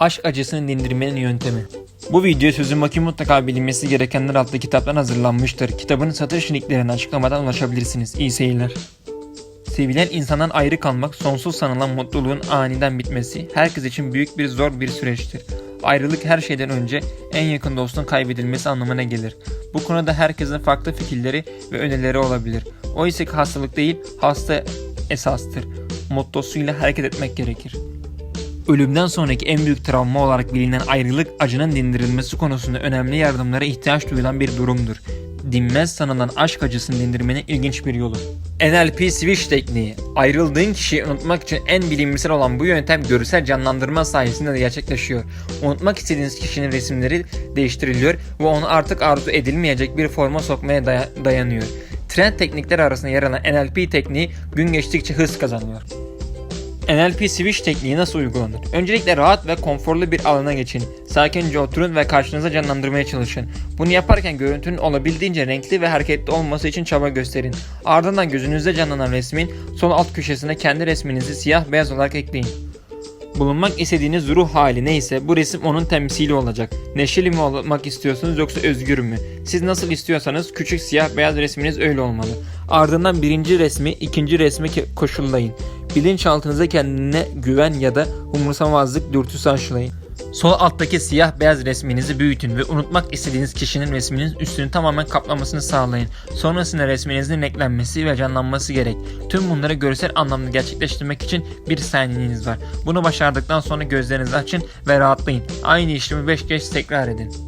Aşk acısını dindirmenin yöntemi. Bu video sözün bakayım mutlaka bilinmesi gerekenler adlı kitaptan hazırlanmıştır. Kitabın satış linklerine açıklamadan ulaşabilirsiniz. İyi seyirler. Sevilen insandan ayrı kalmak, sonsuz sanılan mutluluğun aniden bitmesi herkes için büyük bir zor bir süreçtir. Ayrılık her şeyden önce en yakın dostun kaybedilmesi anlamına gelir. Bu konuda herkesin farklı fikirleri ve önerileri olabilir. Oysa ki hastalık değil, hasta esastır. Mottosuyla hareket etmek gerekir. Ölümden sonraki en büyük travma olarak bilinen ayrılık acının dindirilmesi konusunda önemli yardımlara ihtiyaç duyulan bir durumdur. Dinmez sanılan aşk acısını dindirmenin ilginç bir yolu. NLP Switch tekniği. Ayrıldığın kişiyi unutmak için en bilimsel olan bu yöntem görsel canlandırma sayesinde de gerçekleşiyor. Unutmak istediğiniz kişinin resimleri değiştiriliyor ve onu artık arzu edilmeyecek bir forma sokmaya daya- dayanıyor. Trend teknikler arasında yer alan NLP tekniği gün geçtikçe hız kazanıyor. NLP Switch tekniği nasıl uygulanır? Öncelikle rahat ve konforlu bir alana geçin. Sakince oturun ve karşınıza canlandırmaya çalışın. Bunu yaparken görüntünün olabildiğince renkli ve hareketli olması için çaba gösterin. Ardından gözünüzde canlanan resmin sol alt köşesine kendi resminizi siyah beyaz olarak ekleyin. Bulunmak istediğiniz ruh hali neyse bu resim onun temsili olacak. Neşeli mi olmak istiyorsunuz yoksa özgür mü? Siz nasıl istiyorsanız küçük siyah beyaz resminiz öyle olmalı. Ardından birinci resmi ikinci resme ke- koşullayın. Bilinçaltınıza kendine güven ya da umursamazlık dürtüsü aşılayın. Sol alttaki siyah beyaz resminizi büyütün ve unutmak istediğiniz kişinin resminin üstünü tamamen kaplamasını sağlayın. Sonrasında resminizin renklenmesi ve canlanması gerek. Tüm bunları görsel anlamda gerçekleştirmek için bir saniyeniz var. Bunu başardıktan sonra gözlerinizi açın ve rahatlayın. Aynı işlemi 5 kez tekrar edin.